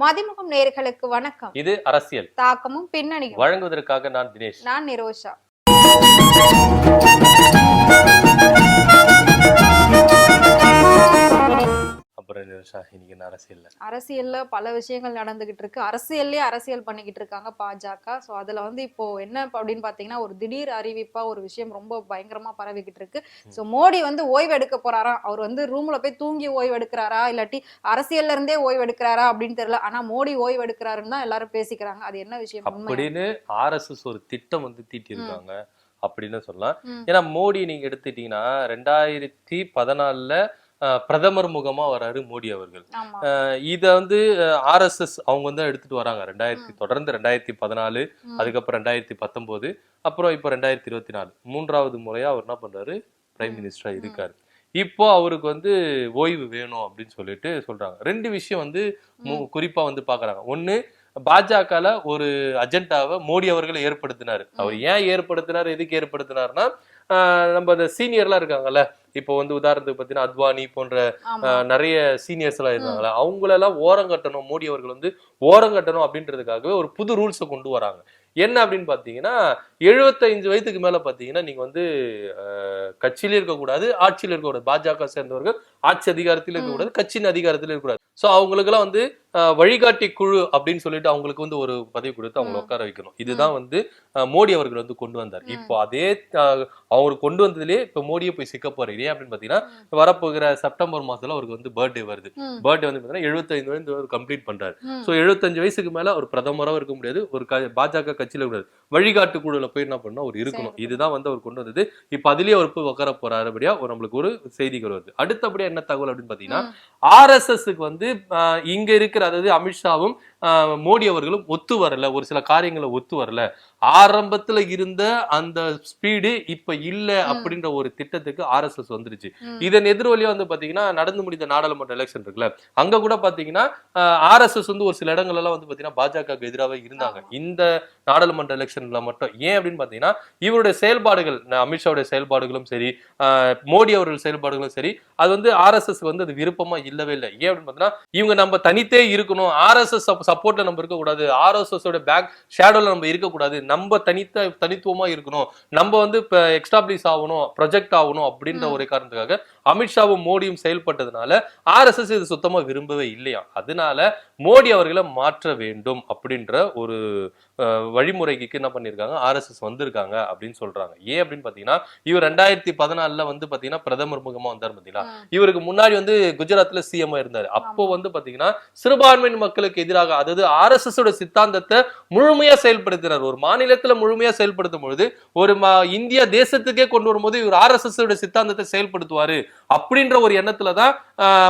மதிமுகம் நேயர்களுக்கு வணக்கம். இது அரசியல். தாக்கமும் பின்னணியும். வழங்குவதற்காக நான் தினேஷ். நான் நிரோஷா. அப்புறம் நிமிஷா இன்னைக்கு அரசியல்ல. அரசியல்ல பல விஷயங்கள் நடந்துகிட்டு இருக்கு. அரசியல்லே அரசியல் பண்ணிக்கிட்டு இருக்காங்க பாஜக. சோ அதுல வந்து இப்போ என்ன அப்படின்னு பாத்தீங்கன்னா ஒரு திடீர் அறிவிப்பா ஒரு விஷயம் ரொம்ப பயங்கரமா பரவிக்கிட்டு இருக்கு. சோ மோடி வந்து ஓய்வு எடுக்க போறாராம் அவர் வந்து ரூம்ல போய் தூங்கி ஓய்வு எடுக்கிறாரா இல்லாட்டி அரசியல்ல இருந்தே ஓய்வு எடுக்கிறாரா அப்படின்னு தெரியல. ஆனா மோடி ஓய்வு எடுக்கிறாருன்னு தான் எல்லாரும் பேசிக்கிறாங்க. அது என்ன விஷயம்? அப்படின்னு ஆர்எஸ்எஸ் ஒரு திட்டம் வந்து தீட்டி இருக்காங்க அப்படின்னு சொல்லலாம். ஏன்னா மோடி நீங்க எடுத்துட்டீங்கன்னா ரெண்டாயிரத்தி பதினாலுல பிரதமர் முகமா வராரு மோடி அவர்கள். இத வந்து ஆர்எஸ்எஸ் அவங்க வந்து எடுத்துட்டு வராங்க. ரெண்டாயிரத்தி தொடர்ந்து ரெண்டாயிரத்தி பதினாலு. அதுக்கப்புறம் ரெண்டாயிரத்தி பத்தொன்பது அப்புறம் இப்போ ரெண்டாயிரத்தி இருபத்தி நாலு மூன்றாவது முறையா அவர் என்ன பண்றாரு? பிரைம் மினிஸ்டரா இருக்காரு. இப்போ அவருக்கு வந்து ஓய்வு வேணும் அப்படின்னு சொல்லிட்டு சொல்றாங்க. ரெண்டு விஷயம் வந்து குறிப்பா வந்து பாக்குறாங்க. ஒண்ணு பாஜகல ஒரு அஜெண்டாவை மோடி அவர்கள் ஏற்படுத்தினாரு. அவர் ஏன் ஏற்படுத்தினார் எதுக்கு ஏற்படுத்தினார்னா நம்ம அந்த சீனியர்லாம் இருக்காங்கல்ல இப்போ வந்து உதாரணத்துக்கு பார்த்தீங்கன்னா அத்வானி போன்ற நிறைய சீனியர்ஸ் எல்லாம் இருந்தாங்களே அவங்களெல்லாம் ஓரம் கட்டணும் மோடி அவர்கள் வந்து ஓரம் கட்டணும் அப்படின்றதுக்காகவே ஒரு புது ரூல்ஸை கொண்டு வராங்க. என்ன அப்படின்னு பார்த்தீங்கன்னா எழுபத்தைந்து வயதுக்கு மேல பார்த்தீங்கன்னா நீங்க வந்து கட்சியில இருக்கக்கூடாது ஆட்சியில் இருக்கக்கூடாது. பாஜக சேர்ந்தவர்கள் ஆட்சி அதிகாரத்தில் இருக்கக்கூடாது கட்சியின் அதிகாரத்தில் இருக்கக்கூடாது. ஸோ அவங்களுக்கெல்லாம் வந்து வழிகாட்டி குழு அப்படின்னு சொல்லிட்டு அவங்களுக்கு வந்து ஒரு பதவி கொடுத்து அவங்களை. உட்கார வைக்கணும் இதுதான் வந்து மோடி அவர்கள் வந்து கொண்டு வந்தார். இப்போ அதே அவர் கொண்டு வந்ததுலேயே இப்போ மோடியை போய் சிக்க போறாரு ஏன் அப்படின்னு பார்த்தீங்கன்னா வரப்போகிற செப்டம்பர் மாசத்துல அவருக்கு வந்து பர்த்டே வருது. பர்த்டே வந்து பார்த்தீங்கன்னா எழுபத்தைந்து வயது அவர் கம்ப்ளீட் பண்றாரு. ஸோ எழுபத்தஞ்சு வயசுக்கு மேல அவர் பிரதமராகவும் இருக்க முடியாது ஒரு பாஜக கட்சியில கூடாது வழிகாட்டு குழுல போய் என்ன பண்ணணும்? அவர் இருக்கணும். இதுதான் வந்து அவர் கொண்டு வந்தது. இப்போ அதுலயே அவர் போய் உட்கார போறாருபடியா ஒரு நம்மளுக்கு ஒரு செய்திகள் வருது. அடுத்தபடியா என்ன தகவல் அப்படின்னு பாத்தீங்கன்னா ம். ஆர்எஸ்எஸ்க்கு வந்து இங்க இருக்கிற அதாவது அமித்ஷாவும் மோடி அவர்களும் ஒத்து வரல. ஒரு சில காரியங்களை ஒத்து வரல. ஆரம்பத்துல இருந்த அந்த ஸ்பீடு இப்ப இல்ல அப்படின்ற ஒரு திட்டத்துக்கு ஆர்எஸ்எஸ் வந்துருச்சு. ம். இதன் எதிர்வழியா வந்து பாத்தீங்கன்னா நடந்து முடிந்த நாடாளுமன்ற எலெக்ஷன் இருக்குல்ல. அங்க கூட பாத்தீங்கன்னா ஆர்எஸ்எஸ் வந்து ஒரு சில இடங்கள் எல்லாம் வந்து பாத்தீங்கன்னா பாஜகவுக்கு எதிராக இருந்தாங்க. இந்த நாடாளுமன்ற எலெக்ஷன்ல மட்டும். ஏன் அப்படின்னு பாத்தீங்கன்னா இவருடைய செயல்பாடுகள் அமித்ஷாவுடைய செயல்பாடுகளும் சரி மோடி அவர்கள் செயல்பாடுகளும் சரி அது வந்து ஆர்எஸ்எஸ் வந்து அது விருப்பமா இல்லவே இல்லை. ஏன் அப்படின்னு பாத்தீங்கன்னா இவங்க நம்ம தனித்தே இருக்கணும். ஆர்எஸ்எஸ் சப்போர்ட்ல நம்ம இருக்கக்கூடாது. ஆர்எஸ்எஸ் ஓட பேக் ஷேடோல நம்ம இருக்கக்கூடாது. நம்ம தனித்த தனித்துவமா இருக்கணும். நம்ம வந்து இப்ப எக்ஸ்டாப்ளிஷ் ஆகணும் ப்ரொஜெக்ட் ஆகணும் அப்படின்ற. ஒரே காரணத்துக்காக அமித்ஷாவும் மோடியும் செயல்பட்டதுனால ஆர்எஸ்எஸ் இது சுத்தமா விரும்பவே இல்லையா? அதனால மோடி அவர்களை மாற்ற வேண்டும் அப்படின்ற ஒரு வழிமுறைக்கு என்ன பண்ணிருக்காங்க ஆர்எஸ்எஸ் வந்திருக்காங்க அப்படின்னு சொல்றாங்க. ஏன் அப்படின்னு பாத்தீங்கன்னா இவர் ரெண்டாயிரத்தி பதினாலுல வந்து பாத்தீங்கன்னா பிரதமர் முகமா வந்தார் பாத்தீங்களா. இவருக்கு முன்னாடி வந்து குஜராத்ல சிஎம் இருந்தாரு. அப்போ. வந்து பாத்தீங்கன்னா சிறுபான்மையின் மக்களுக்கு எதிராக அதாவது ஆர்எஸ்எஸ் சித்தாந்தத்தை முழுமையா செயல்படுத்தினார் ஒரு மாநிலத்துல முழுமையா செயல்படுத்தும் பொழுது ஒரு இந்திய தேசத்துக்கே கொண்டு வரும்போது இவர் ஆர்எஸ்எஸ் சித்தாந்தத்தை செயல்படுத்துவாரு அப்படின்ற ஒரு எண்ணத்துலதான்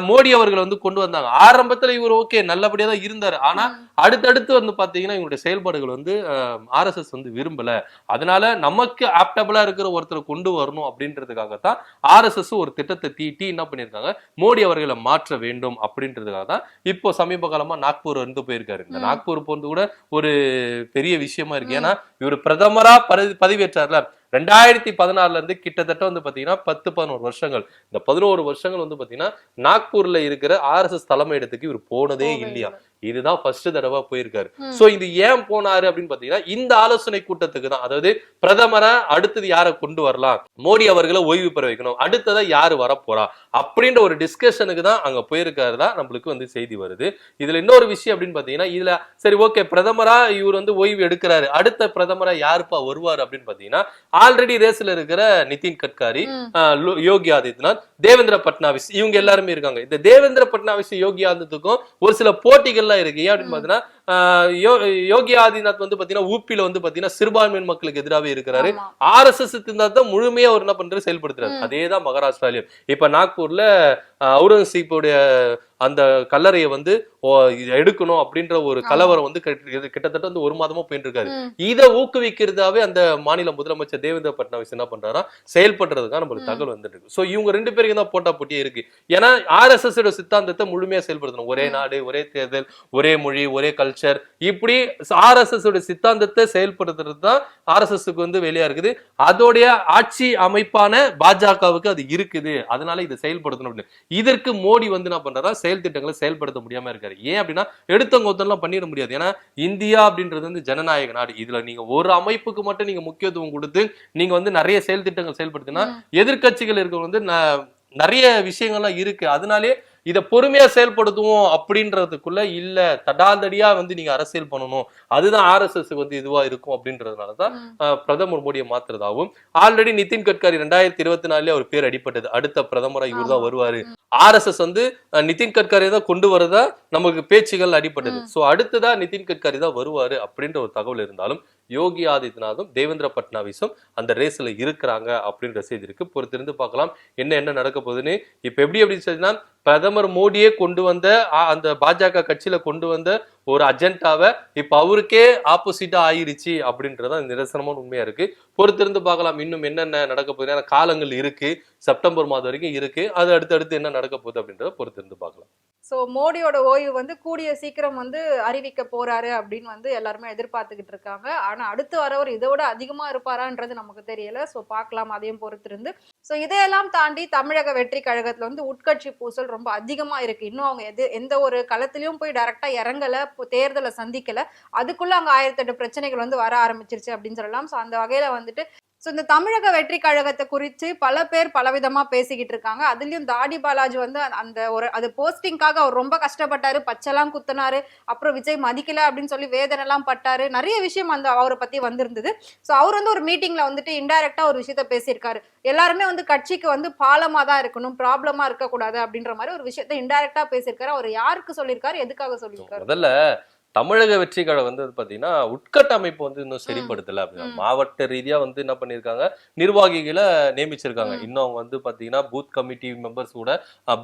மோடி அவர்கள் வந்து கொண்டு வந்தாங்க. ஆரம்பத்துல இவர் ஓகே நல்லபடியா தான் இருந்தாரு. ஆனா. அடுத்தடுத்து வந்து பாத்தீங்கன்னா இவங்களுடைய செயல்பாடுகள் வந்து ஆர்எஸ்எஸ் வந்து விரும்பல. அதனால நமக்கு ஆப்டபிளா இருக்கிற ஒருத்தரை கொண்டு வரணும் அப்படின்றதுக்காகத்தான் ஆர்எஸ்எஸ் ஒரு திட்டத்தை தீட்டி என்ன பண்ணிருக்காங்க மோடி அவர்களை மாற்ற வேண்டும் அப்படின்றதுக்காக தான் இப்போ சமீப காலமா நாக்பூர் வந்து போயிருக்காரு. இந்த. நாக்பூர் போறது கூட ஒரு பெரிய விஷயமா இருக்கு. ஏன்னா இவர் பிரதமரா பதவி பதவியேற்றார்ல. ரெண்டாயிரத்தி பதினாறுல இருந்து கிட்டத்தட்ட வந்து பாத்தீங்கன்னா பத்து பதினோரு வருஷங்கள் இந்த பதினோரு வருஷங்கள் வந்து பாத்தீங்கன்னா நாக்பூர்ல இருக்கிற ஆர்எஸ்எஸ் தலைமையிடத்துக்கு இவர் போனதே இல்லையா இல்லை. இதுதான் ஃபர்ஸ்ட் தடவை போயிருக்காரு. சோ இது ஏன் போனாரு அப்படின்னு பாத்தீங்கன்னா இந்த ஆலோசனை கூட்டத்துக்கு தான். அதாவது பிரதமரா அடுத்தது யாரை கொண்டு வரலாம்? மோடி அவர்களை ஓய்வு பெற வைக்கணும். அடுத்ததா யாரு வர போறா அப்படின்ற ஒரு டிஸ்கஷனுக்கு தான் அங்க போயிருக்காரு தான் நம்மளுக்கு வந்து செய்தி வருது. இதுல இன்னொரு விஷயம் அப்படின்னு பாத்தீங்கன்னா இதுல சரி ஓகே பிரதமரா இவர் வந்து ஓய்வு எடுக்கிறாரு. அடுத்த பிரதமரா யாருப்பா வருவார் அப்படின்னு பாத்தீங்கன்னா ஆல்ரெடி ரேஸ்ல இருக்கிற நிதின் கட்காரி யோகி ஆதித்யநாத் தேவேந்திர பட்னாவிஸ் இவங்க எல்லாருமே இருக்காங்க. இந்த தேவேந்திர பட்னாவிஸ் யோகி ஆதித்யத்துக்கும் ஒரு சில இருக்கு. ஏன் அப்படின்னு பாத்தீங்கன்னா யோகி ஆதித்யநாத் வந்து பாத்தீங்கன்னா ஊப்பில வந்து பாத்தீங்கன்னா சிறுபான்மையின் மக்களுக்கு எதிராகவே இருக்கிறாரு ஆமா. ஆர்எஸ்எஸ் தான் முழுமையா அவர் என்ன பண்றாரு செயல்படுத்துறாரு. அதே தான் மகாராஷ்டிராலையும் இப்ப நாக்பூர்ல அவுரங்கசீப்புடைய அந்த கல்லறையை வந்து எடுக்கணும் அப்படின்ற ஒரு கலவரம் வந்து கிட்ட- கிட்டத்தட்ட வந்து ஒரு மாதமா போயிட்டு இருக்காரு. இதை ஊக்குவிக்கிறதாவே அந்த மாநில முதலமைச்சர் தேவேந்திர பட்னாவிஸ் என்ன பண்றாரா செயல்படுறதுக்காக நம்மளுக்கு. தகவல் வந்துட்டு இருக்கு சோ இவங்க ரெண்டு பேருக்கு தான் போட்டா போட்டியே இருக்கு ஏன்னா ஆர்எஸ்எஸ் சித்தாந்தத்தை முழுமையா செயல்படுத்தணும் ஒரே. நாடு ஒரே தேர்தல் ஒரே மொழி ஒரே கல்ச்சர் கல்ச்சர் இப்படி ஆர்எஸ்எஸ் உடைய சித்தாந்தத்தை செயல்படுத்துறது தான் ஆர்எஸ்எஸ்க்கு வந்து வெளியா இருக்குது. அதோடைய ஆட்சி அமைப்பான பாஜகவுக்கு அது இருக்குது. அதனால இதை செயல்படுத்தணும் அப்படின்னு. இதற்கு மோடி வந்து என்ன பண்றாரா? செயல் திட்டங்களை செயல்படுத்த முடியாம இருக்காரு. ஏன் அப்படின்னா எடுத்தவங்க பண்ணிட முடியாது. ஏன்னா இந்தியா அப்படின்றது வந்து ஜனநாயக நாடு. இதுல நீங்க ஒரு அமைப்புக்கு மட்டும் நீங்க முக்கியத்துவம் கொடுத்து நீங்க வந்து நிறைய செயல் திட்டங்கள் செயல்படுத்தினா எதிர்க்கட்சிகள் இருக்கவங்க வந்து நிறைய விஷயங்கள்லாம் இருக்கு. அதனாலே இத பொறுமையா செயல்படுத்துவோம் அப்படின்றதுக்குள்ள இல்ல தடாதடியா வந்து நீங்க அரசியல் பண்ணணும். அதுதான் ஆர்எஸ்எஸ் வந்து இதுவா இருக்கும் அப்படின்றதுனாலதான் பிரதமர் மோடியை மாத்துறதாவும் ஆல்ரெடி நிதின் கட்கரி ரெண்டாயிரத்தி இருபத்தி நாலுல அவர் பேர் அடிபட்டது. அடுத்த பிரதமரா இவர் தான். வருவாரு. ஆர்எஸ்எஸ் வந்து நிதின் கட்கரி தான் கொண்டு வரதா நமக்கு பேச்சுகள் அடிபட்டது. சோ அடுத்ததா நிதின் கட்கரி தான் வருவாரு அப்படின்ற ஒரு தகவல் இருந்தாலும் யோகி ஆதித்யநாத்தும் தேவேந்திர பட்னாவிஸும் அந்த ரேஸ்ல இருக்கிறாங்க அப்படின்ற செய்தி இருக்கு. பொறுத்திருந்து பார்க்கலாம். என்ன என்ன நடக்க போகுதுன்னு இப்ப எப்படி எப்படி சொன்னா பிரதமர் மோடியே கொண்டு வந்த அந்த பாஜக கட்சியில கொண்டு வந்த ஒரு அஜெண்டாவை இப்ப அவருக்கே ஆப்போசிட்டா ஆயிருச்சு அப்படின்றத நிரசனமான உண்மையா இருக்கு. பொறுத்திருந்து பார்க்கலாம் இன்னும் என்னென்ன நடக்க போகுது. ஏன்னா காலங்கள் இருக்கு. செப்டம்பர் மாதம் வரைக்கும் இருக்கு. அது அடுத்தடுத்து என்ன நடக்க போகுது அப்படின்றத பொறுத்திருந்து பார்க்கலாம். ஸோ மோடியோட ஓய்வு வந்து கூடிய சீக்கிரம் வந்து அறிவிக்க போறாரு அப்படின்னு வந்து எல்லாருமே எதிர்பார்த்துக்கிட்டு இருக்காங்க. ஆனால் அடுத்து வரவர் இதை விட அதிகமா இருப்பாரான்றது நமக்கு தெரியல. ஸோ பார்க்கலாம். அதையும் பொறுத்திருந்து. ஸோ இதையெல்லாம் தாண்டி தமிழக வெற்றி கழகத்தில் வந்து உட்கட்சி பூசல் ரொம்ப அதிகமாக இருக்கு. இன்னும் அவங்க எது எந்த ஒரு களத்திலையும் போய் டேரெக்டாக இறங்கலை தேர்தலை சந்திக்கலை. அதுக்குள்ளே அங்கே ஆயிரத்தெட்டு பிரச்சனைகள் வந்து வர ஆரம்பிச்சிருச்சு அப்படின்னு சொல்லலாம். ஸோ அந்த வகையில் வந்துட்டு ஸோ இந்த தமிழக வெற்றி கழகத்தை குறித்து பல பேர் பலவிதமா பேசிக்கிட்டு இருக்காங்க. அதுலயும் தாடி பாலாஜி வந்து அந்த- ஒரு அது போஸ்டிங்காக அவர் ரொம்ப கஷ்டப்பட்டாரு. பச்சைலாம் குத்துனாரு. அப்புறம் விஜய் மதிக்கல அப்படின்னு சொல்லி வேதனை எல்லாம் பட்டாரு. நிறைய விஷயம் அந்த அவரை பத்தி வந்திருந்தது. ஸோ அவர் வந்து ஒரு மீட்டிங்ல வந்துட்டு இன்டைரக்டா ஒரு விஷயத்த பேசியிருக்காரு. எல்லாருமே வந்து கட்சிக்கு வந்து பாலமா தான் இருக்கணும் ப்ராப்ளமா இருக்கக்கூடாது அப்படின்ற மாதிரி ஒரு விஷயத்த இன்டைரக்டா பேசியிருக்காரு. அவர் யாருக்கு சொல்லியிருக்காரு? எதுக்காக சொல்லியிருக்காரு? முதல்ல தமிழக வெற்றி கழகம் வந்து பாத்தீங்கன்னா உட்கட்டமைப்பு வந்து இன்னும் சரிப்படுத்தல அப்படின்னா. மாவட்ட ரீதியா வந்து என்ன பண்ணிருக்காங்க நிர்வாகிகளை நியமிச்சிருக்காங்க. இன்னும் அவங்க வந்து பாத்தீங்கன்னா பூத் கமிட்டி மெம்பர்ஸ் கூட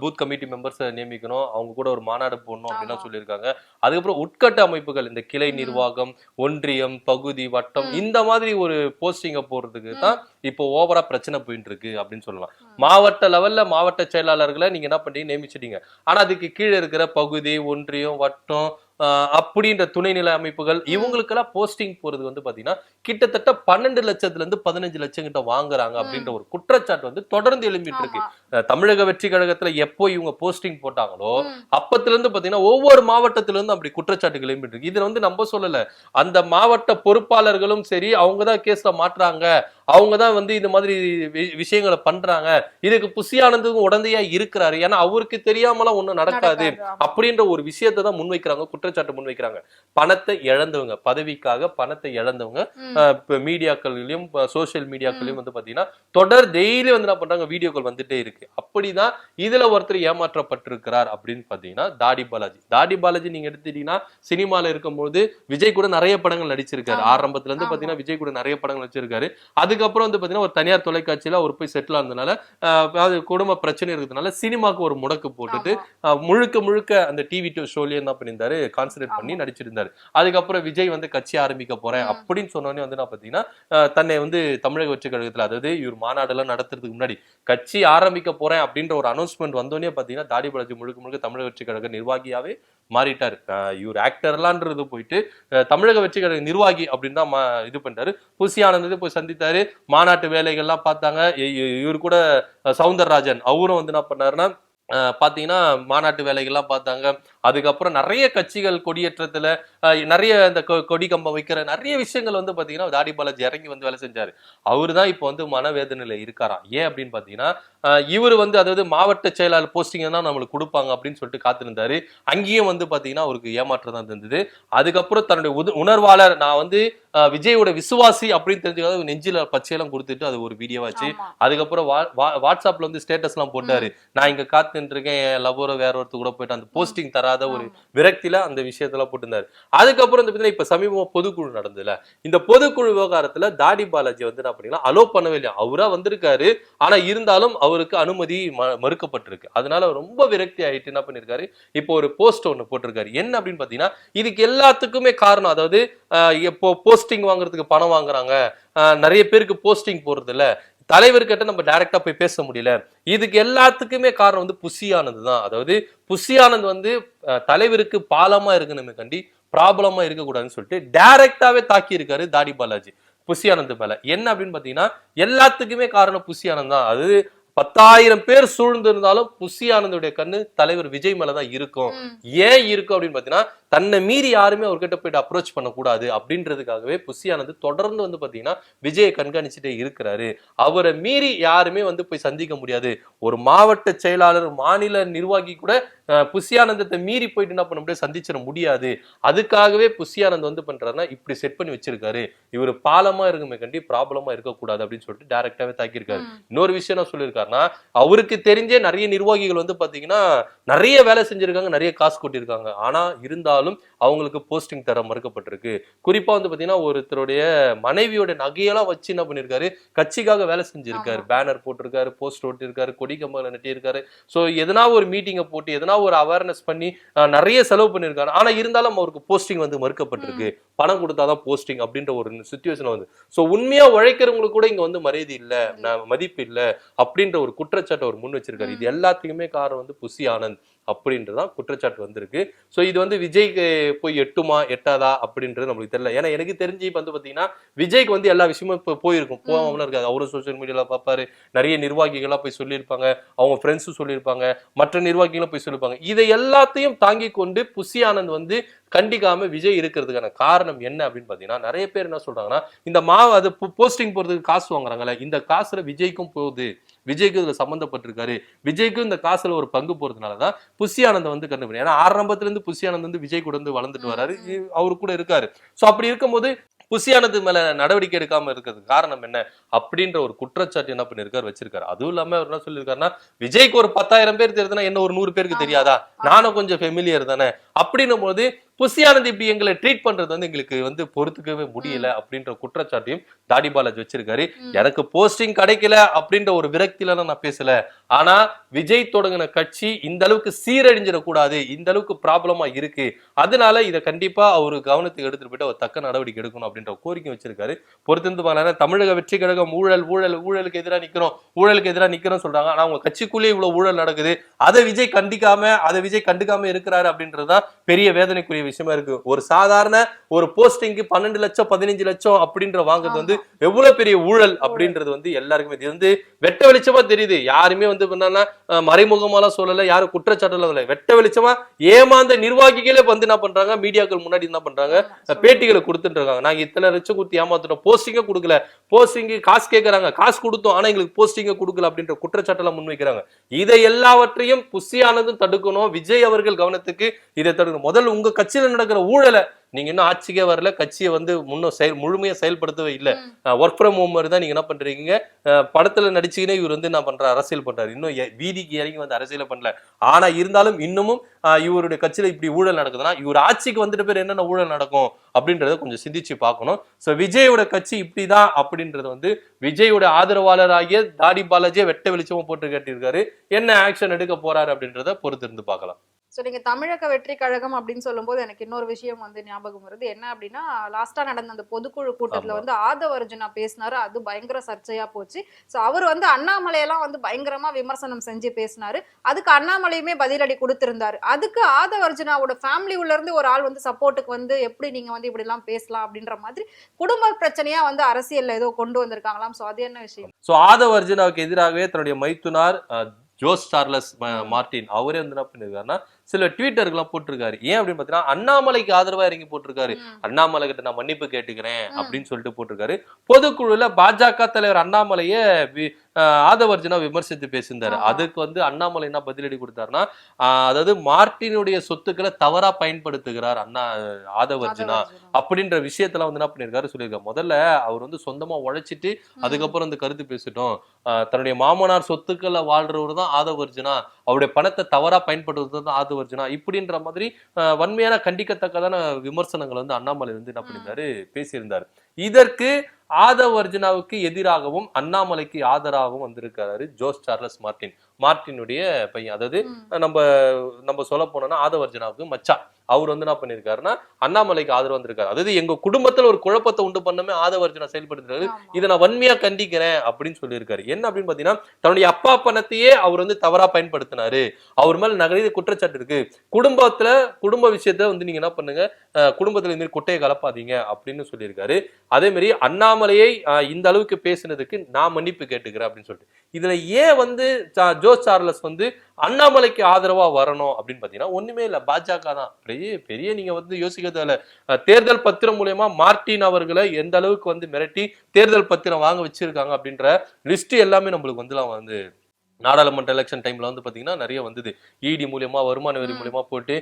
பூத் கமிட்டி மெம்பர்ஸ் நியமிக்கணும் அவங்க கூட ஒரு மாநாடு போடணும் அப்படின்லாம் ஆமா. சொல்லியிருக்காங்க அதுக்கப்புறம் உட்கட்ட அமைப்புகள் இந்த கிளை. நிர்வாகம் ஒன்றியம் பகுதி வட்டம். இந்த மாதிரி ஒரு போஸ்டிங்க போடுறதுக்கு. தான் இப்போ ஓவரா பிரச்சனை போயிட்டு இருக்கு அப்படின்னு சொல்லலாம். மாவட்ட லெவல்ல மாவட்ட செயலாளர்களை நீங்க என்ன பண்ணி நியமிச்சிட்டீங்க ஆனா அதுக்கு கீழே இருக்கிற பகுதி ஒன்றியம் வட்டம் அப்படின்ற துணைநிலை அமைப்புகள் இவங்களுக்கெல்லாம் போஸ்டிங் போறது வந்து பாத்தீங்கன்னா கிட்டத்தட்ட பன்னெண்டு லட்சத்துல இருந்து பதினஞ்சு லட்சம் கிட்ட வாங்குறாங்க அப்படின்ற ஒரு குற்றச்சாட்டு வந்து தொடர்ந்து எழும்பிட்டு இருக்கு தமிழக வெற்றி கழகத்துல எப்போ இவங்க போஸ்டிங் போட்டாங்களோ. அப்பத்துல இருந்து பாத்தீங்கன்னா ஒவ்வொரு மாவட்டத்துல இருந்து அப்படி குற்றச்சாட்டுகள் எழும்பிட்டு இருக்கு இதுல வந்து நம்ம சொல்லல. அந்த மாவட்ட பொறுப்பாளர்களும் சரி அவங்கதான் கேஸ்ல மாட்டுறாங்க அவங்கதான் வந்து இந்த மாதிரி விஷயங்களை பண்றாங்க. இதுக்கு புசியானந்தும் உடந்தையா இருக்கிறாரு. ஏன்னா அவருக்கு தெரியாமலாம் ஒண்ணும் நடக்காது. அப்படின்ற ஒரு விஷயத்தை தான் முன்வைக்கிறாங்க குற்றச்சாட்டு முன்வைக்கிறாங்க. பணத்தை இழந்தவங்க பதவிக்காக பணத்தை இழந்தவங்க மீடியாக்கள்லயும் சோசியல் மீடியாக்கள்லயும் வந்து பாத்தீங்கன்னா தொடர் டெய்லி வந்து என்ன பண்றாங்க வீடியோக்கள் வந்துட்டே இருக்கு. அப்படிதான் இதுல ஒருத்தர் ஏமாற்றப்பட்டிருக்கிறார் அப்படின்னு பாத்தீங்கன்னா தாடி பாலாஜி. தாடி பாலாஜி நீங்க எடுத்துட்டீங்கன்னா சினிமால இருக்கும்போது விஜய் கூட நிறைய படங்கள் நடிச்சிருக்காரு. ஆரம்பத்துல இருந்து. பாத்தீங்கன்னா விஜய் கூட நிறைய படங்கள் நடிச்சிருக்காரு. அதுக்கப்புறம் வந்து பாத்தீங்கன்னா ஒரு தனியார் தொலைக்காட்சியில அவர் போய் செட்டில் ஆனதுனால அது குடும்ப பிரச்சனை இருக்கிறதுனால சினிமாக்கு ஒரு முடக்கு போட்டுட்டு முழுக்க முழுக்க அந்த டிவி ஷோலயே என்ன பண்ணியிருந்தாரு. கான்சன்ட்ரேட் பண்ணி நடிச்சிருந்தாரு. அதுக்கப்புறம் விஜய் வந்து கட்சி ஆரம்பிக்க போறேன். அப்படின்னு சொன்னோடனே வந்து நான் பாத்தீங்கன்னா அஹ், தன்னை வந்து தமிழக வெற்றி கழகத்துல அதாவது இவர் மாநாடு எல்லாம் நடத்துறதுக்கு முன்னாடி கட்சி ஆரம்பிக்க போறேன் அப்படின்ற ஒரு அனௌன்ஸ்மெண்ட் வந்தோடனே பாத்தீங்கன்னா தாடி பாலாஜி முழுக்க முழுக்க தமிழக வெற்றி கழக நிர்வாகியாவே மாறிட்டாரு. இவர் ஆக்டர்லான்றது போயிட்டு தமிழக வெற்றி கழக நிர்வாகி அப்படின்னு தான் இது பண்ணிட்டாரு புசி ஆனந்தத்தை போய் சந்தித்தாரு. மாநாட்டு வேலைகள்லாம் பார்த்தாங்க. இ- இவர் கூட சவுந்தரராஜன். அவரும் வந்து என்ன பண்ணாருன்னா பார்த்தீங்கன்னா பாத்தீங்கன்னா மாநாட்டு வேலைகள்லாம் பார்த்தாங்க. அதுக்கப்புறம் நிறைய கட்சிகள் கொடியேற்றத்துல நிறைய இந்த கொடி கம்பம் வைக்கிற நிறைய விஷயங்கள் வந்து பாத்தீங்கன்னா தாடி பாலாஜி இறங்கி வந்து வேலை செஞ்சாரு. அவரு தான் இப்போ வந்து மனவேதனையில இருக்காராம். ஏன் அப்படின்னு பாத்தீங்கன்னா இவர் வந்து அதாவது மாவட்ட செயலாளர் போஸ்டிங் தான் நம்மளுக்கு கொடுப்பாங்க அப்படின்னு சொல்லிட்டு காத்திருந்தாரு. அங்கேயும் வந்து பாத்தீங்கன்னா அவருக்கு ஏமாற்றம் தான் இருந்தது. அதுக்கப்புறம் தன்னுடைய உத- உணர்வாளர் நான் வந்து விஜயோட விசுவாசி அப்படின்னு தெரிஞ்சுக்காத நெஞ்சில பச்சையெல்லாம் கொடுத்துட்டு அது ஒரு வீடியோவாச்சு. அதுக்கப்புறம் வா- வா- வாட்ஸ்அப்ல வந்து ஸ்டேட்டஸ் எல்லாம் போட்டாரு. நான் இங்க காத்துட்டு இருக்கேன் என் லவ்வரோ வேற ஒருத்தர் கூட போயிட்டு அந்த போஸ்டிங் தராத ஒரு விரக்தியில அந்த விஷயத்தெல்லாம் போட்டிருந்தாரு. அதுக்கப்புறம் இந்த பார்த்தீங்கன்னா இப்ப சமீபமா பொதுக்குழு நடந்ததுல இந்த பொதுக்குழு விவகாரத்துல தாடி பாலாஜி வந்து என்ன பண்ணீங்கன்னா அலோ பண்ணவே இல்லையா அவரா வந்திருக்காரு. ஆனா இருந்தாலும் அவருக்கு அனுமதி ம- மறுக்கப்பட்டிருக்கு. அதனால ரொம்ப விரக்தி ஆயிட்டு என்ன பண்ணிருக்காரு? இப்போ ஒரு போஸ்ட் ஒன்று போட்டிருக்காரு. என்ன அப்படின்னு பாத்தீங்கன்னா இதுக்கு எல்லாத்துக்குமே காரணம் அதாவது இப்போ போஸ்டிங் வாங்குறதுக்கு பணம் வாங்குறாங்க. நிறைய பேருக்கு போஸ்டிங் போறது இல்ல தலைவர்கிட்ட நம்ம டைரக்டா போய் பேச முடியல. இதுக்கு எல்லாத்துக்குமே காரணம் வந்து புசி ஆனந்த் தான். அதாவது புசி ஆனந்த் வந்து தலைவருக்கு பாலமா இருக்கணுமே கண்டி ப்ராப்ளமா இருக்கக்கூடாதுன்னு சொல்லிட்டு டைரக்டாவே தாக்கி இருக்காரு தாடி பாலாஜி. புஷி ஆனந்த் மேல. என்ன அப்படின்னு பாத்தீங்கன்னா எல்லாத்துக்குமே காரணம் புஷி ஆனந்த் தான். அது பத்தாயிரம் பேர் சூழ்ந்து இருந்தாலும் ஆனந்துடைய கண்ணு தலைவர் விஜய் மேலதான் இருக்கும். ஏன் இருக்கும் அப்படின்னு பாத்தீங்கன்னா தன்னை மீறி யாருமே அவர்கிட்ட போயிட்டு அப்ரோச் பண்ணக்கூடாது அப்படின்றதுக்காகவே புஷி ஆனந்த் தொடர்ந்து வந்து பாத்தீங்கன்னா விஜயை கண்காணிச்சுட்டே இருக்கிறாரு. அவரை மீறி யாருமே வந்து போய் சந்திக்க முடியாது. ஒரு மாவட்ட செயலாளர் மாநில நிர்வாகி கூட அஹ், புஷி ஆனந்தத்தை மீறி போயிட்டு என்ன பண்ண முடியாது சந்திச்சிட முடியாது. அதுக்காகவே புஷி ஆனந்த் வந்து பண்றாருன்னா இப்படி செட் பண்ணி வச்சிருக்காரு. இவர் பாலமா இருக்குமே கண்டி ப்ராப்ளமா இருக்கக்கூடாது அப்படின்னு சொல்லிட்டு டைரக்டாவே தாக்கியிருக்காரு. இன்னொரு விஷயம் என்ன சொல்லியிருக்காருன்னா அவருக்கு தெரிஞ்சே நிறைய நிர்வாகிகள் வந்து பாத்தீங்கன்னா நிறைய வேலை செஞ்சிருக்காங்க நிறைய காசு கொட்டியிருக்காங்க. ஆனா இருந்தாலும் அவங்களுக்கு போஸ்டிங் தர மறுக்கப்பட்டிருக்கு. குறிப்பா வந்து பாத்தீங்கன்னா ஒருத்தருடைய மனைவியோட நகையெல்லாம் வச்சு என்ன பண்ணிருக்காரு? கட்சிக்காக வேலை செஞ்சிருக்காரு. பேனர் போட்டிருக்காரு போஸ்ட் ஒட்டியிருக்காரு கொடி கம்பங்களை நட்டியிருக்காரு சோ எதனா ஒரு மீட்டிங்கை போட்டு எதனா ஒரு அவேர்னஸ் பண்ணி நிறைய செலவு பண்ணியிருக்காரு ஆனா இருந்தாலும் அவருக்கு போஸ்டிங் வந்து மறுக்கப்பட்டிருக்கு. பணம் கொடுத்தாதான் போஸ்டிங் அப்படின்ற ஒரு சுச்சுவேஷன் வந்து. சோ உண்மையா உழைக்கிறவங்களுக்கு கூட இங்க வந்து மரியாதை இல்ல மதிப்பு இல்ல அப்படின்ற ஒரு குற்றச்சாட்டை அவர் முன் வச்சிருக்காரு. இது எல்லாத்துக்குமே காரணம் வந்து புசி ஆனந்த். அப்படின்றதான் குற்றச்சாட்டு வந்திருக்கு. சோ இது வந்து விஜய்க்கு போய் எட்டுமா எட்டாதா அப்படின்றது நம்மளுக்கு தெரியல. ஏன்னா எனக்கு தெரிஞ்சு இப்ப வந்து பாத்தீங்கன்னா விஜய்க்கு வந்து எல்லா விஷயமும் இப்போ போயிருக்கும். போகாமலாம் இருக்காது. அவரும் சோஷியல் மீடியால பார்ப்பாரு. நிறைய நிர்வாகிகளா போய் சொல்லியிருப்பாங்க. அவங்க ஃப்ரெண்ட்ஸும் சொல்லியிருப்பாங்க. மற்ற நிர்வாகிகளும் போய் சொல்லியிருப்பாங்க. இதை எல்லாத்தையும் தாங்கி கொண்டு புசி ஆனந்த் வந்து கண்டிக்காம விஜய் இருக்கிறதுக்கான காரணம் என்ன அப்படின்னு பாத்தீங்கன்னா நிறைய பேர் என்ன சொல்றாங்கன்னா இந்த மா அது போஸ்டிங் போறதுக்கு காசு வாங்குறாங்கல்ல. இந்த காசுல விஜய்க்கும் போகுது. விஜய்க்கு இதுல சம்மந்தப்பட்டிருக்காரு விஜய்க்கும் இந்த காசுல ஒரு பங்கு போறதுனாலதான் புஷி ஆனந்த் வந்து கண்டுபிடி ஏன்னா ஆரம்பத்துல இருந்து புஷி ஆனந்த் வந்து விஜய் கூட வந்து வளர்ந்துட்டு வராரு. அவரு கூட இருக்காரு. சோ அப்படி இருக்கும்போது புஷி ஆனந்த் மேல நடவடிக்கை எடுக்காம இருக்கிறதுக்கு காரணம் என்ன? அப்படின்ற ஒரு குற்றச்சாட்டு என்ன பண்ணிருக்காரு? வச்சிருக்காரு. அதுவும் இல்லாம அவர் என்ன சொல்லியிருக்காருன்னா விஜய்க்கு ஒரு பத்தாயிரம் பேர் தெரியுதுன்னா என்ன ஒரு நூறு பேருக்கு. தெரியாதா? நானும் கொஞ்சம் ஃபெமிலியர் தானே? அப்படின்னும் போது புஷி ஆனந்த் இப்படி எங்களை ட்ரீட் பண்றது வந்து எங்களுக்கு வந்து பொறுத்துக்கவே முடியல அப்படின்ற குற்றச்சாட்டையும் தாடி பாலாஜி வச்சிருக்காரு. எனக்கு போஸ்டிங் கிடைக்கல அப்படின்ற ஒரு விரக்தியில நான் பேசல. ஆனா விஜய் தொடங்கின கட்சி இந்த அளவுக்கு சீரழிஞ்சிடக்கூடாது இந்த அளவுக்கு ப்ராப்ளமா இருக்கு. அதனால இதை கண்டிப்பா அவரு கவனத்துக்கு எடுத்துட்டு போயிட்டு அவர் தக்க நடவடிக்கை எடுக்கணும் அப்படின்ற கோரிக்கை வச்சிருக்காரு. பொறுத்திருந்து பார்க்கலாம் தமிழக வெற்றி கழகம் ஊழல் ஊழல் ஊழலுக்கு எதிராக நிக்கிறோம் ஊழலுக்கு எதிராக நிக்கிறோம் சொல்றாங்க. ஆனா அவங்க கட்சிக்குள்ளேயே இவ்வளவு ஊழல் நடக்குது. அதை விஜய் கண்டிக்காம அதை விஜய் கண்டுக்காம இருக்கிறாரு அப்படின்றதுதான் பெரிய வேதனைக்குரிய விஷயமா இருக்கு. ஒரு சாதாரண ஒரு போஸ்டிங்க்கு பன்னெண்டு லட்சம் பதினஞ்சு லட்சம் அப்படின்ற வாங்குறது வந்து எவ்வளவு பெரிய ஊழல் அப்படின்றது வந்து எல்லாருக்குமே இது வந்து வெட்ட வெளிச்சமா தெரியுது. யாருமே வந்து என்னன்னா மறைமுகமாலாம் சொல்லல யாரும் குற்றச்சாட்டுல இல்லை வெட்ட வெளிச்சமா ஏமாந்த நிர்வாகிகளே வந்து என்ன பண்றாங்க? மீடியாக்கள் முன்னாடி என்ன பண்றாங்க? பேட்டிகளை கொடுத்துட்டு இருக்காங்க. நாங்க இத்தனை லட்சம் கொடுத்து ஏமாத்துறோம். போஸ்டிங்க கொடுக்கல. போஸ்டிங் காசு கேட்கறாங்க காசு கொடுத்தோம். ஆனா எங்களுக்கு போஸ்டிங்க கொடுக்கல அப்படின்ற குற்றச்சாட்டெல்லாம் முன்வைக்கிறாங்க. இதை எல்லாவற்றையும் புஷியானதும் தடுக்கணும். விஜய் அவர்கள் கவனத்துக்கு இதை தடுக்கணும் முதல்ல உங்க கட்சியில நடக்கிற ஊழலை நீங்க இன்னும் ஆட்சிக்கே வரல கட்சியை வந்து முன்னும் செயல் முழுமையா செயல்படுத்தவே இல்லை. ஒர்க் ஃப்ரம் ஹோம் மாதிரி தான் நீங்க என்ன பண்றீங்க? படத்துல நடிச்சுக்கினே இவர் வந்து என்ன பண்றாரு? அரசியல் பண்றாரு. இன்னும் வீதிக்கு இறங்கி வந்து அரசியல பண்ணல. ஆனா இருந்தாலும் இன்னமும் இவருடைய கட்சியில இப்படி ஊழல் நடக்குதுன்னா இவர் ஆட்சிக்கு வந்துட்ட பேர் என்னென்ன ஊழல் நடக்கும் அப்படின்றத கொஞ்சம் சிந்திச்சு பார்க்கணும். சோ விஜயோட கட்சி இப்படிதான் அப்படின்றது வந்து விஜயோட ஆதரவாளராகிய தாடி பாலாஜியை வெட்ட வெளிச்சமா போட்டு கேட்டிருக்காரு என்ன ஆக்ஷன் எடுக்க போறாரு அப்படின்றத பொறுத்து இருந்து பார்க்கலாம். ஸோ நீங்க தமிழக வெற்றி கழகம் அப்படின்னு சொல்லும்போது எனக்கு இன்னொரு விஷயம் வந்து ஞாபகம் வருது. என்ன அப்படின்னா லாஸ்டா நடந்த அந்த பொதுக்குழு கூட்டத்துல. வந்து ஆதவ அர்ஜுனா பேசினாரு. அது பயங்கர சர்ச்சையா போச்சு. ஸோ அவர் வந்து அண்ணாமலையெல்லாம் வந்து பயங்கரமா விமர்சனம் செஞ்சு பேசினாரு. அதுக்கு அண்ணாமலையுமே பதிலடி கொடுத்திருந்தாரு. அதுக்கு ஆதவ அர்ஜுனாவோட ஃபேமிலி உள்ள இருந்து ஒரு ஆள் வந்து சப்போர்ட்டுக்கு வந்து எப்படி நீங்க வந்து இப்படி எல்லாம் பேசலாம் அப்படின்ற மாதிரி குடும்ப பிரச்சனையா வந்து அரசியல்ல ஏதோ கொண்டு வந்திருக்காங்களாம். ஸோ அது என்ன விஷயம்? சோ ஆதவ் அர்ஜுனாவுக்கு எதிராகவே தன்னுடைய மைத்துனார் ஜோஸ் சார்லஸ் ம- மார்ட்டின் அவரே வந்து என்ன பண்ணிருக்காருன்னா சில ட்வீட்டர்கள்லாம் போட்டிருக்காரு. ஏன் அப்படின்னு பாத்தீங்கன்னா அண்ணாமலைக்கு ஆதரவா இறங்கி போட்டிருக்காரு. அண்ணாமலை கிட்ட நான் மன்னிப்பு கேட்டுக்கிறேன். அப்படின்னு சொல்லிட்டு போட்டிருக்காரு. பொதுக்குழுல பாஜக தலைவர் அண்ணாமலைய வி- அஹ், ஆதவ் அர்ஜுனா விமர்சித்து பேசியிருந்தாரு. அதுக்கு வந்து அண்ணாமலை என்ன பதிலடி கொடுத்தாருன்னா அதாவது மார்ட்டினுடைய சொத்துக்களை தவறா பயன்படுத்துகிறார் அண்ணா ஆதவ் அர்ஜுனா அப்படின்ற விஷயத்துல வந்து என்ன பண்ணிருக்காரு சொல்லியிருக்காரு. முதல்ல அவர் வந்து சொந்தமா உழைச்சிட்டு அதுக்கப்புறம் இந்த கருத்து பேசிட்டோம். தன்னுடைய மாமனார் சொத்துக்களை வாழ்றவர் தான் ஆதவ அர்ஜுனா அவருடைய பணத்தை தவறா பயன்படுத்துறது தான் ஆதவ அர்ஜுனா. இப்படின்ற மாதிரி வன்மையான கண்டிக்கத்தக்கதான விமர்சனங்கள் வந்து அண்ணாமலை வந்து என்ன பண்ணியிருந்தாரு? பேசியிருந்தாரு. இதற்கு ஆதவ் அர்ஜுனாவுக்கு எதிராகவும் அண்ணாமலைக்கு ஆதரவாகவும் வந்திருக்காரு ஜோஸ் சார்லஸ் மார்ட்டின் மார்ட்டினுடைய பையன். அதாவது நம்ம நம்ம சொல்ல போனோம்னா ஆதவ அர்ஜுனாவுக்கு மச்சான். அவர் வந்து என்ன பண்ணிருக்காருன்னா அண்ணாமலைக்கு ஆதரவு வந்திருக்காரு. அதாவது எங்க குடும்பத்துல ஒரு குழப்பத்தை உண்டு பண்ணமே ஆதவர்ஜுனா செயல்படுத்துறாரு. இதை நான் வன்மையா கண்டிக்கிறேன் அப்படின்னு சொல்லியிருக்காரு. என்ன அப்படின்னு பாத்தீங்கன்னா தன்னுடைய அப்பா பணத்தையே அவர் வந்து தவறா பயன்படுத்தினாரு. அவர் மேல நகரீத குற்றச்சாட்டு இருக்கு. குடும்பத்துல குடும்ப விஷயத்த வந்து நீங்க என்ன பண்ணுங்க குடும்பத்துல இந்த மாதிரி குட்டையை கலப்பாதீங்க அப்படின்னு சொல்லியிருக்காரு. அதே மாதிரி அண்ணாமலையை இந்த அளவுக்கு பேசினதுக்கு நான் மன்னிப்பு கேட்டுக்கிறேன் அப்படின்னு சொல்லிட்டு. இதுல ஏன் வந்து ஜோஸ் சார்லஸ் வந்து அண்ணாமலைக்கு ஆதரவா வரணும் அப்படின்னு பாத்தீங்கன்னா ஒண்ணுமே இல்ல. பாஜக தான். பெரிய நீங்க வந்து யோசிக்க தேவையில்ல தேர்தல் பத்திரம் மூலியமா மார்டின் அவர்களை எந்த அளவுக்கு வந்து மிரட்டி தேர்தல் பத்திரம் வாங்க வச்சிருக்காங்க அப்படின்ற லிஸ்ட் எல்லாமே நம்மளுக்கு வந்துலாம் வந்து நாடாளுமன்ற எலெக்ஷன் டைம்ல வந்து பாத்தீங்கன்னா நிறைய வந்தது. இடி மூலியமா வருமான வரி. மூலியமா போட்டு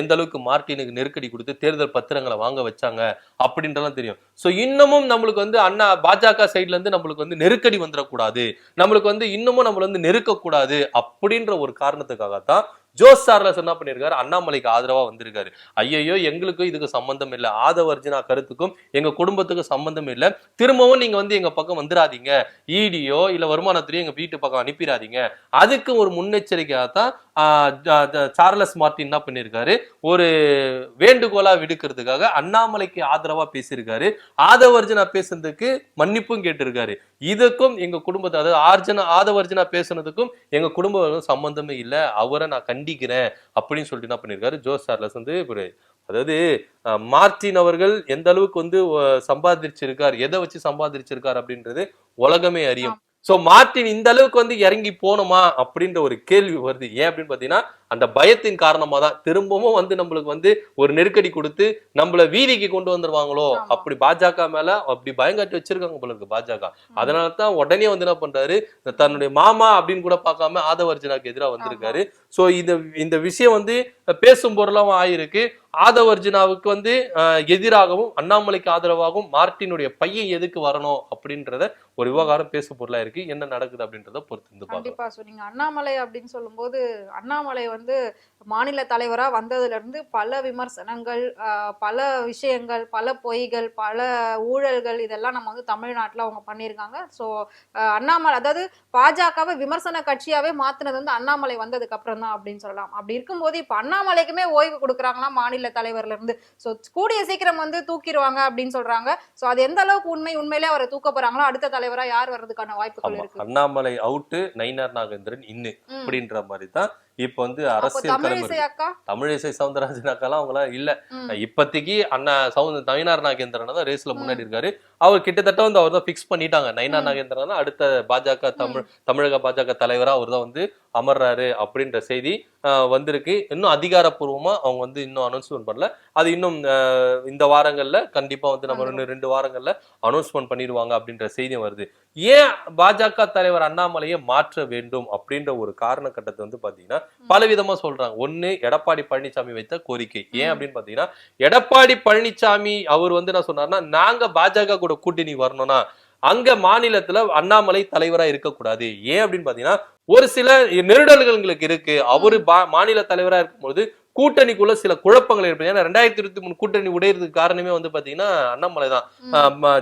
எந்த அளவுக்கு மார்டினுக்கு நெருக்கடி கொடுத்து தேர்தல் பத்திரங்களை வாங்க வச்சாங்க அப்படின்றலாம் தெரியும். சோ இன்னமும் நம்மளுக்கு வந்து அண்ணா பாஜக சைடுல இருந்து நம்மளுக்கு வந்து நெருக்கடி வந்துடக்கூடாது. நம்மளுக்கு வந்து இன்னமும் நம்மள வந்து நெருக்கக்கூடாது அப்படின்ற ஒரு காரணத்துக்காகத்தான் ஜோஸ் சார்லஸ் என்ன பண்ணியிருக்காரு அண்ணாமலைக்கு ஆதரவா வந்திருக்காரு. ஐயையோ எங்களுக்கும் இதுக்கு சம்பந்தம் இல்லை. ஆதவர்ஜினா கருத்துக்கும் எங்க குடும்பத்துக்கும் சம்பந்தம் இல்லை. திரும்பவும் நீங்க வந்து எங்க பக்கம் வந்துடாதீங்க ஈடியோ இல்ல வருமானத்துறையோ எங்க வீட்டு பக்கம் அனுப்பிடாதீங்க அதுக்கு ஒரு முன்னெச்சரிக்கையாக தான் சார்லஸ் மார்ட்டின் என்ன பண்ணியிருக்காரு ஒரு வேண்டுகோளா விடுக்கிறதுக்காக அண்ணாமலைக்கு ஆதரவா பேசியிருக்காரு. ஆதவர்ஜனா பேசுனதுக்கு மன்னிப்பும் கேட்டிருக்காரு. இதுக்கும் எங்க குடும்பத்தை அதாவது ஆர்ஜனா ஆதவர்ஜனா பேசுனதுக்கும் எங்க குடும்பம் சம்பந்தமே இல்லை. அவரை நான் கண்டிக்கிறேன் அப்படின்னு சொல்லிட்டு என்ன பண்ணியிருக்காரு ஜோஸ் சார்லஸ் வந்து ஒரு அதாவது மார்டின் மார்ட்டின் அவர்கள் எந்த அளவுக்கு வந்து சம்பாதிச்சிருக்கார் எதை வச்சு சம்பாதிச்சிருக்கார் அப்படின்றது உலகமே அறியும். ஸோ மார்ட்டின் இந்த அளவுக்கு வந்து இறங்கி போகணுமா அப்படின்ற ஒரு கேள்வி வருது. ஏன் அப்படின்னு பாத்தீங்கன்னா அந்த பயத்தின் காரணமா தான் திரும்பவும் வந்து நம்மளுக்கு வந்து ஒரு நெருக்கடி கொடுத்து நம்மள வீதிக்கு கொண்டு வந்துருவாங்களோ. அப்படி பாஜக மேல அப்படி பயங்காட்டி வச்சிருக்காங்க போல இருக்கு பாஜக. அதனால தான் உடனே வந்து என்ன பண்றாரு? தன்னுடைய மாமா அப்படின்னு கூட பார்க்காம ஆதவர்ஜனாக்கு எதிராக வந்திருக்காரு. சோ இந்த இந்த விஷயம் வந்து பேசும் பொருளாவும் ஆயிருக்கு. ஆதவர்ஜுனாவுக்கு வந்து எதிராகவும் அண்ணாமலைக்கு ஆதரவாகவும் மார்ட்டினுடைய பையன் எதுக்கு வரணும் அப்படின்றத ஒரு விவகாரம் பேசு பொருளா இருக்கு. என்ன நடக்குது அப்படின்றத பொறுத்து கண்டிப்பா. நீங்க அண்ணாமலை அப்படின்னு சொல்லும்போது அண்ணாமலை வந்து மாநில தலைவரா வந்ததுல இருந்து பல விமர்சனங்கள் பல விஷயங்கள் பல பொய்கள் பல ஊழல்கள் இதெல்லாம் நம்ம வந்து தமிழ்நாட்டுல அவங்க பண்ணியிருக்காங்க. ஸோ அண்ணாமலை அதாவது பாஜகவை விமர்சன கட்சியாவே மாத்துனது வந்து அண்ணாமலை வந்ததுக்கு அப்புறம் தான் அப்படின்னு சொல்லலாம். அப்படி இருக்கும்போது இப்ப அண்ணாமலைக்குமே ஓய்வு கொடுக்குறாங்களா மாநில தலைவர்ல இருந்து ஸோ கூடிய சீக்கிரம் வந்து தூக்கிடுவாங்க அப்படின்னு சொல்றாங்க. ஸோ அது எந்த அளவுக்கு உண்மை? உண்மையிலே அவரை தூக்க போறாங்களோ அடுத்த தலைவரா யார் வர்றதுக்கான வாய்ப்புகள் இருக்கு? அண்ணாமலை அவுட்டு நயினார் நாகேந்திரன் இன்னு. அப்படின்ற மாதிரி தான் இப்ப வந்து அரசியல் களம் தமிழிசை சவுந்தரராஜன் அக்காலாம் அவங்களாம் இல்ல. இப்போதைக்கு அண்ணா சவுந்த நயினார் நாகேந்திரன் தான் ரேஸ்ல முன்னாடி இருக்காரு. அவர் கிட்டத்தட்ட வந்து அவர் தான் ஃபிக்ஸ் பண்ணிட்டாங்க. நயினார் ம். நாகேந்திரன் தான் அடுத்த பாஜக தமிழ் தமிழக பாஜக தலைவரா அவர் தான் வந்து அமர்றாரு அப்படின்ற செய்தி வந்திருக்கு. இன்னும் அதிகாரப்பூர்வமா அவங்க வந்து இன்னும் அனௌன்ஸ்மெண்ட் பண்ணல. அது இன்னும் இந்த வாரங்கள்ல கண்டிப்பா வந்து நம்ம இன்னும் ரெண்டு வாரங்கள்ல அனௌன்ஸ்மெண்ட் பண்ணிடுவாங்க அப்படின்ற செய்தி வருது. ஏன் பாஜக தலைவர் அண்ணாமலையை மாற்ற வேண்டும் அப்படின்ற ஒரு காரண கட்டத்தை வந்து பாத்தீங்கன்னா பல விதமா சொல்றாங்க. ஒண்ணு எடப்பாடி பழனிசாமி வைத்த கோரிக்கை. ஏன். அப்படின்னு பாத்தீங்கன்னா எடப்பாடி பழனிசாமி அவர் வந்து என்ன சொன்னார்னா நாங்க பாஜக கூட கூட்டணி வரணும்னா அங்க மாநிலத்துல அண்ணாமலை தலைவரா இருக்கக்கூடாது. ஏன் அப்படின்னு பாத்தீங்கன்னா ஒரு சில நெருடல்கள் இருக்கு. அவரு பா- மாநில தலைவரா இருக்கும்போது கூட்டணிக்குள்ள சில குழப்பங்கள் ஏற்படுது. ஏன்னா ரெண்டாயிரத்தி இருபத்தி மூணு கூட்டணி உடையறதுக்கு காரணமே வந்து பாத்தீங்கன்னா அண்ணாமலை தான்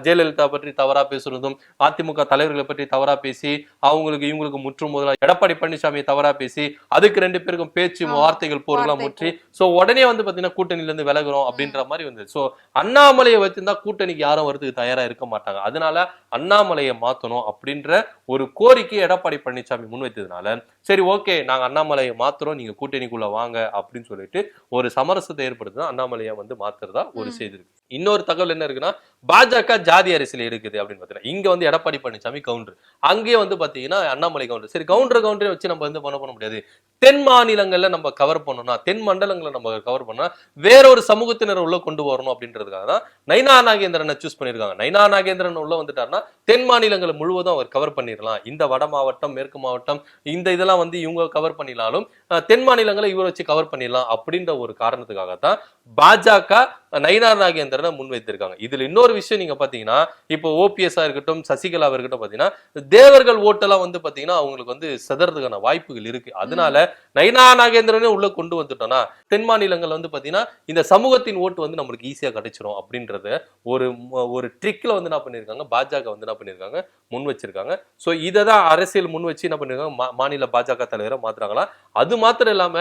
ஜெயலலிதா பற்றி தவறா பேசுறதும் அதிமுக தலைவர்களை பற்றி தவறா பேசி அவங்களுக்கு இவங்களுக்கு முற்றும் முதலா எடப்பாடி பழனிசாமியை தவறா பேசி அதுக்கு ரெண்டு பேருக்கும் பேச்சு வார்த்தைகள் வார்த்தை முற்றி. சோ உடனே வந்து பாத்தீங்கன்னா கூட்டணியில இருந்து விலகுறோம் அப்படின்ற மாதிரி வந்து சோ அண்ணாமலையை வச்சிருந்தா கூட்டணிக்கு யாரும் வரதுக்கு தயாரா இருக்க மாட்டாங்க. அதனால அண்ணாமலையை மாத்தணும் அப்படின்ற ஒரு கோரிக்கை எடப்பாடி பழனிசாமி முன்வைத்ததுனால சரி ஓகே நாங்க அண்ணாமலையை மாத்துறோம் நீங்க கூட்டணிக்குள்ள வாங்க அப்படின்னு சொல்லிட்டு ஒரு சமரசத்தை ஏற்படுத்தி அண்ணாமலையை வந்து மாத்துறதா ஒரு ம். செய்தி இருக்கு இன்னொரு தகவல் என்ன இருக்குன்னா பாஜக ஜாதி அரசியல் எடுக்குது அப்படின்னு பார்த்தீங்கன்னா இங்க வந்து எடப்பாடி பழனிசாமி கவுண்டர். அங்கேயே வந்து பாத்தீங்கன்னா அண்ணாமலை கவுண்டர். சரி கவுண்டர் கவுண்டரை வச்சு நம்ம வந்து பண்ண பண்ண முடியாது. தென் மாநிலங்கள்ல நம்ம கவர் பண்ணணும்னா தென் மண்டலங்களை நம்ம கவர் பண்ணா வேற ஒரு சமூகத்தினர் உள்ள கொண்டு வரணும் அப்படின்றதுக்காக தான் நைனா நாகேந்திரனை சூஸ் பண்ணியிருக்காங்க. நைனா நாகேந்திரன் உள்ள வந்துட்டாருன்னா தென் மாநிலங்களை முழுவதும் அவர் கவர் பண்ணிடலாம். இந்த வட மாவட்டம் மேற்கு மாவட்டம் இந்த இதெல்லாம் வந்து இவங்க கவர் பண்ணினாலும் தென் மாநிலங்களை இவரை வச்சு கவர் பண்ணிடலாம் அப்படின்ற ஒரு காரணத்துக்காக தான் பாஜக நைனா நாகேந்திரன் முன்வைத்திருக்காங்க இதுல இன்னொரு விஷயம் நீங்க பாத்தீங்கன்னா இப்போ ஓபிஎஸ்ஆ இருக்கட்டும் சசிகலாவா இருக்கட்டும் பாத்தீங்கன்னா தேவர்கள் ஓட்டெல்லாம் வந்து பாத்தீங்கன்னா அவங்களுக்கு வந்து செதறதுக்கான வாய்ப்புகள் இருக்கு. அதனால நைனா நாகேந்திரனே உள்ள கொண்டு வந்துட்டோம்னா தென் மாநிலங்கள் வந்து பாத்தீங்கன்னா இந்த சமூகத்தின் ஓட்டு வந்து நம்மளுக்கு ஈஸியா கிடைச்சிரும் அப்படின்றத ஒரு ஒரு ட்ரிக்ல வந்து என்ன பண்ணிருக்காங்க பாஜக வந்து என்ன பண்ணிருக்காங்க முன் வச்சிருக்காங்க. சோ இதை தான் அரசியல் முன் வச்சு என்ன பண்ணிருக்காங்க மாநில பாஜக தலைவரை மாத்துறாங்களா? அது மாத்திரம் இல்லாம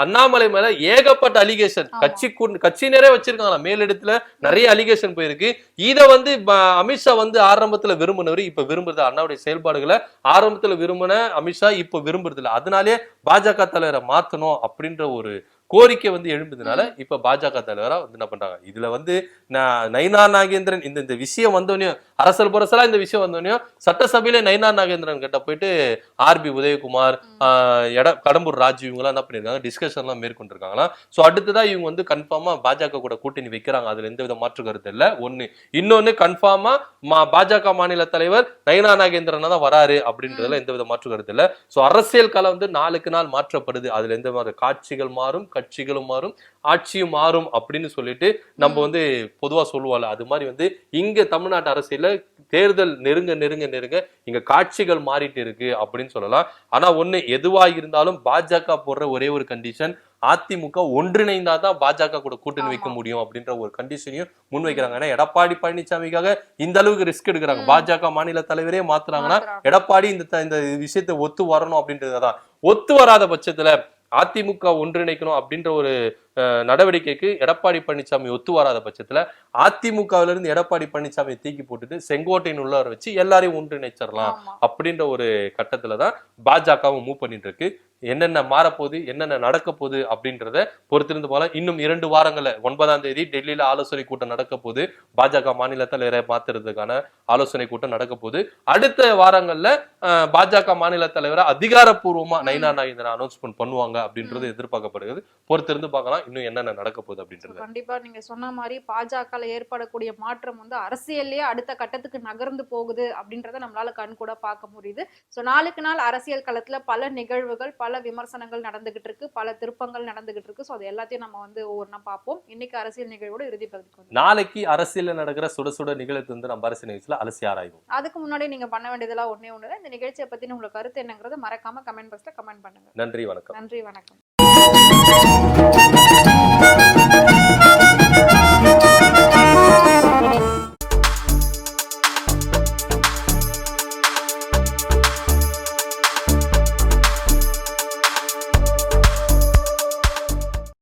அண்ணாமலை மேல ஏகப்பட்ட அலிகேஷன். கட்சி கட்சியினரே வச்சிருக்காங்களா? மேலிடத்துல நிறைய அலிகேஷன் போயிருக்கு. இத வந்து அமித்ஷா வந்து ஆரம்பத்துல விரும்பினவர் இப்ப விரும்புறது அண்ணாவுடைய செயல்பாடுகளை ஆரம்பத்துல விரும்பின அமித்ஷா இப்ப விரும்புறது இல்ல அதனாலே பாஜக தலைவரை மாத்தணும் அப்படின்ற ஒரு கோரிக்கை வந்து எழும்புதுனால இப்ப பாஜக தலைவரா வந்து என்ன பண்றாங்க? இதுல வந்து நான் நயினா நாகேந்திரன் இந்த இந்த விஷயம் வந்தோடனே அரசல் புரசலா இந்த விஷயம் வந்தோடனே சட்டசபையில நயினா நாகேந்திரன் கிட்ட போயிட்டு ஆர்பி உதயகுமார் எட கடம்பூர் ராஜு இவங்கலாம் என்ன பண்ணிருக்காங்க? டிஸ்கஷன் எல்லாம் மேற்கொண்டிருக்காங்களா சோ அடுத்ததா இவங்க வந்து கன்ஃபார்மா பாஜக கூட கூட்டணி வைக்கிறாங்க. அதுல எந்த வித மாற்று கருத்து இல்ல. ஒண்ணு இன்னொன்னு கன்ஃபார்மா பாஜக மாநில தலைவர் நயினா நாகேந்திரன் தான் வராரு அப்படின்றதுல எந்த வித மாற்று கருத்து இல்ல. சோ அரசியல் களம் வந்து நாளுக்கு நாள் மாற்றப்படுது. அதுல எந்த மாதிரி காட்சிகள் மாறும் கட்சிகளும் மாறும் ஆட்சியும் மாறும் அப்படின்னு சொல்லிட்டு நம்ம வந்து பொதுவா சொல்லுவோம்ல அது மாதிரி வந்து இங்க தமிழ்நாட்டு அரசியல்ல தேர்தல் நெருங்க நெருங்க நெருங்க இங்க காட்சிகள் மாறிட்டு இருக்கு அப்படின்னு சொல்லலாம் ஆனா ஒண்ணு எதுவா இருந்தாலும் பாஜக போடுற ஒரே ஒரு கண்டிஷன் அதிமுக ஒன்றிணைந்தா தான் பாஜக கூட கூட்டணி வைக்க. முடியும் அப்படின்ற ஒரு கண்டிஷனையும் முன்வைக்கிறாங்க ஏன்னா எடப்பாடி பழனிசாமிக்காக இந்த அளவுக்கு ரிஸ்க் எடுக்கிறாங்க. பாஜக மாநில தலைவரே மாத்துறாங்கன்னா மாத்துறாங்க. எடப்பாடி இந்த இந்த விஷயத்தை ஒத்து வரணும் அப்படின்றதுதான் ஒத்து வராத பட்சத்துல அதிமுக ஒன்றிணைக்கணும் அப்படின்ற ஒரு அஹ், நடவடிக்கைக்கு எடப்பாடி பழனிசாமி ஒத்து வராத பட்சத்துல அதிமுகவில இருந்து எடப்பாடி பழனிசாமியை தூக்கி போட்டுட்டு செங்கோட்டையின் உள்ளார வச்சு எல்லாரையும் ஒன்றிணைச்சிடலாம் அப்படின்ற ஒரு கட்டத்துல தான் பாஜகவும் மூவ் பண்ணிட்டு இருக்கு. என்னென்ன மாறப்போகுது என்னென்ன நடக்க போகுது அப்படின்றத பொறுத்திருந்து போல இன்னும் இரண்டு வாரங்கள்ல ஒன்பதாம் தேதி டெல்லியில ஆலோசனை கூட்டம் நடக்க போகுது பாஜக மாநில தலைவரை மாத்துறதுக்கான ஆலோசனை கூட்டம் நடக்க போகுது அடுத்த வாரங்கள்ல பாஜக மாநில தலைவரை அதிகாரப்பூர்வமா நைனா நாகேந்திரன் அனௌன்ஸ்மெண்ட் பண்ணுவாங்க அப்படின்றது எதிர்பார்க்கப்படுகிறது. பொறுத்திருந்து பார்க்கலாம் இன்னும் என்னென்ன நடக்க போகுது அப்படின்றது. கண்டிப்பா நீங்க சொன்ன மாதிரி பாஜகல ஏற்படக்கூடிய மாற்றம் வந்து அரசியல்லயே அடுத்த கட்டத்துக்கு நகர்ந்து போகுது அப்படின்றத நம்மளால கண் கூட பார்க்க முடியுது. சோ நாளுக்கு நாள் அரசியல் களத்துல பல நிகழ்வுகள் பல பல விமர்சனங்கள் நடந்துகிட்டு இருக்கு பல திருப்பங்கள் நடந்துகிட்டு இருக்கு. ஸோ அது எல்லாத்தையும் நம்ம வந்து ஒவ்வொன்றா பார்ப்போம். இன்னைக்கு அரசியல் நிகழ்வோட இறுதி பகுதிக்கு நாளைக்கு அரசியல் நடக்கிற சுட சுட நிகழ்ச்சி வந்து நம்ம அரசியல் நிகழ்ச்சியில் அலசி ஆராய்வோம். அதுக்கு முன்னாடி நீங்க பண்ண வேண்டியதெல்லாம் ஒன்னே ஒன்று இந்த நிகழ்ச்சியை பத்தின உங்களுக்கு கருத்து என்னங்கிறது மறக்காம கமெண்ட் பாக்ஸ்ல கமெண்ட் பண்ணுங்க. நன்றி வணக்கம். நன்றி வணக்கம்.